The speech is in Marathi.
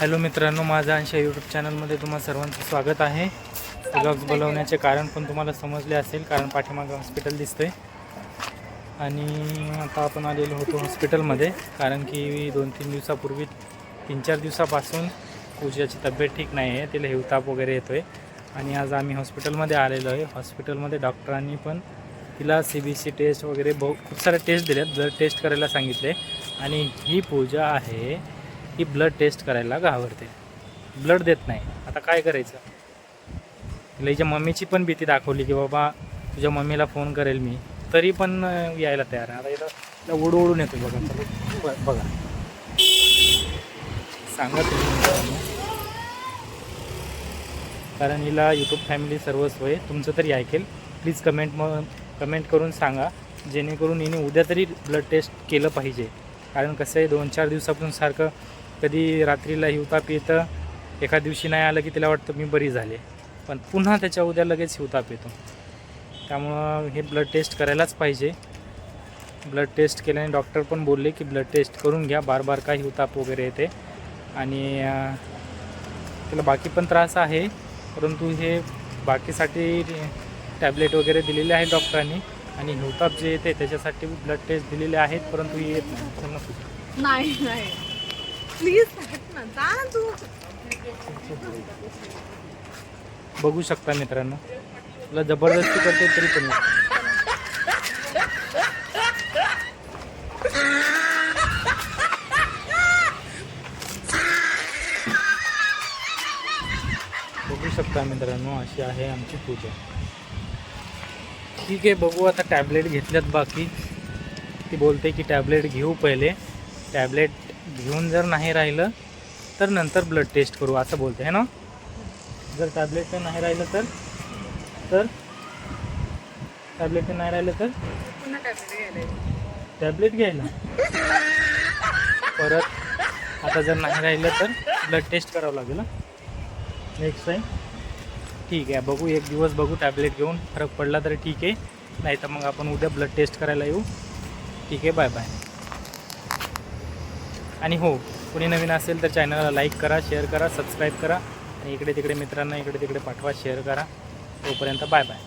हॅलो मित्रांनो माझा अंशा यूट्यूब चॅनलमध्ये तुम्हा सर्वांचं स्वागत आहे. ब्लॉग्स बोलवण्याचे कारण पण तुम्हाला समजले असेल कारण पाठीमागं हॉस्पिटल दिसतंय. आणि आता आपण आलेलो होतो हॉस्पिटलमध्ये कारण की दोन तीन दिवसापूर्वी तीन चार दिवसापासून पूजाची तब्येत ठीक नाही आहे तिला हिवताप वगैरे येतो आहे आणि आज आम्ही हॉस्पिटलमध्ये आलेलो आहे. हॉस्पिटलमध्ये डॉक्टरांनी पण तिला सी बी सी टेस्ट वगैरे बहु खूप साऱ्या टेस्ट दिल्यात जर टेस्ट करायला सांगितले. आणि ही पूजा आहे ही ब्लड टेस्ट करायला घाबरते. ब्लड देत नाही. आता काय करायचं? तिला हिच्या मम्मीची पण भीती दाखवली की बाबा तुझ्या मम्मीला फोन करेल मी. तरी पण यायला तयार आहे. आता इथं इथं उडू उडून येतो बघा बघा. सांगा तुम्ही कारण हिला यूट्यूब फॅमिली सर्वस्व आहे तुमचं तरी ऐकेल. प्लीज कमेंट मग कमेंट करून सांगा. जेणेकरून हिने उद्या तरी ब्लड टेस्ट केलं पाहिजे. कारण कसं आहे दोन चार दिवसापासून सारखं कधी रात्रीला हिवताप येतं एका दिवशी नाही आलं की तिला वाटतं मी बरी झाले. पण पुन्हा त्याच्या उद्या लगेच हिवताप येतो. त्यामुळं हे ब्लड टेस्ट करायलाच पाहिजे. ब्लड टेस्ट केल्याने डॉक्टर पण बोलले की ब्लड टेस्ट करून घ्या बार बार काय हिवताप वगैरे येते. आणि तिला बाकी पण त्रास आहे परंतु हे बाकीसाठी टॅबलेट वगैरे दिलेले आहेत डॉक्टरांनी आणि हिवताप जे येते त्याच्यासाठी ब्लड टेस्ट दिलेले आहेत परंतु येत नाही. बघू शकता मित्रांनो. तुला जबरदस्ती करते तरी पण बघू शकता मित्रांनो अशी आहे आमची पूजा. ठीक आहे बघू आता टॅबलेट घेतल्यात बाकी. ती बोलते की टॅबलेट घेऊ पहिले. टॅबलेट घेऊन जर नाही राहिलं तर नंतर ब्लड टेस्ट करू असं बोलते है ना? जर टॅबलेट नाही राहिलं तर तर? टॅबलेट नाही राहिलं तर? टॅबलेट घ्यायला परत आता जर नाही राहिलं तर ब्लड टेस्ट करावं लागेल नेक्स्ट टाईम ठीक आहे बघू एक दिवस बघू टॅबलेट घेऊन फरक पडला तर ठीक आहे. नाही तर मग आपण उद्या ब्लड टेस्ट करायला येऊ. ठीक आहे बाय बाय आणि हो कोणी नवीन असेल तर चॅनलला लाईक करा शेअर करा सबस्क्राईब करा. आणि इकडे तिकडे मित्रांना इकडे तिकडे पाठवा शेअर करा. तोपर्यंत बाय बाय